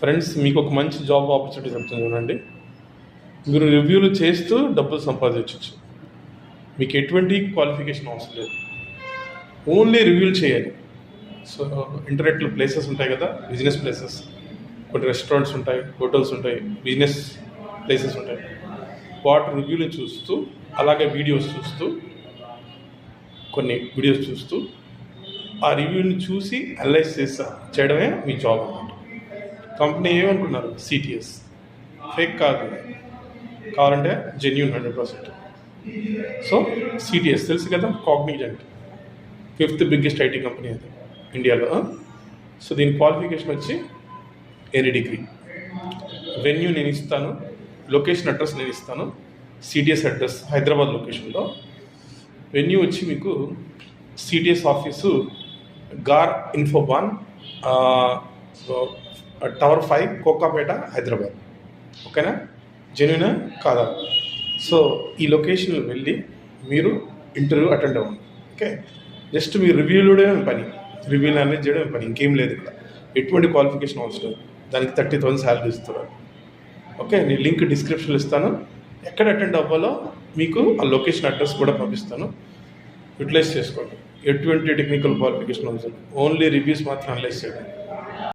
Friends మీకు ఒక మంచి జాబ్ ఆపర్చునిటీ చెప్తుంది చూడండి. మీరు రివ్యూలు చేస్తూ డబ్బులు సంపాదించవచ్చు మీకు ఎటువంటి క్వాలిఫికేషన్ అవసరం లేదు. ఓన్లీ రివ్యూలు చేయాలి. సో ఇంటర్నెట్లో ప్లేసెస్ ఉంటాయి కదా బిజినెస్ ప్లేసెస్ కొన్ని రెస్టారెంట్స్ ఉంటాయి హోటల్స్ ఉంటాయి బిజినెస్ ప్లేసెస్ ఉంటాయి. వాటి రివ్యూలు చూస్తూ అలాగే వీడియోస్ చూస్తూ కొన్ని వీడియోస్ చూస్తూ ఆ రివ్యూని చూసి అనలైజ్ చేసా చేయడమే మీ జాబ్ అన్నమాట కంపెనీ ఏమనుకున్నారు? సిటిఎస్ ఫేక్ కాదు. కావాలంటే genuine hundred percent so CTS తెలుసు కదా Cognizant fifth biggest IT company అది ఇండియాలో. సో దీని క్వాలిఫికేషన్ వచ్చి ఎనీ డిగ్రీ వెన్యూ నేను ఇస్తాను లొకేషన్ అడ్రస్ నేను ఇస్తాను సిటిఎస్ అడ్రస్ హైదరాబాద్ లొకేషన్లో వెన్యూ వచ్చి మీకు CTS office GAR Infobahn so tower five Kokapet Hyderabad. ఓకేనా? జెన్యునా కాదా? సో ఈ లొకేషన్లో వెళ్ళి మీరు ఇంటర్వ్యూ అటెండ్ అవ్వండి. ఓకే? జస్ట్ మీ రివ్యూలు పని. రివ్యూలు అనేది చేయడం పని. ఇంకేం లేదు ఇక్కడ. ఎటువంటి క్వాలిఫికేషన్ అవసరం లేదు. దానికి థర్టీ థౌసండ్ శాలరీ ఇస్తున్నారు. ఓకే? నేను లింక్ డిస్క్రిప్షన్లో ఇస్తాను. ఎక్కడ అటెండ్ అవ్వాలో మీకు ఆ లొకేషన్ అడ్రస్ కూడా పంపిస్తాను. యూటిలైజ్ చేసుకోండి. ఎటువంటి టెక్నికల్ క్వాలిఫికేషన్ అవసరం ఓన్లీ రివ్యూస్ మాత్రం అనలైజ్ చేయండి.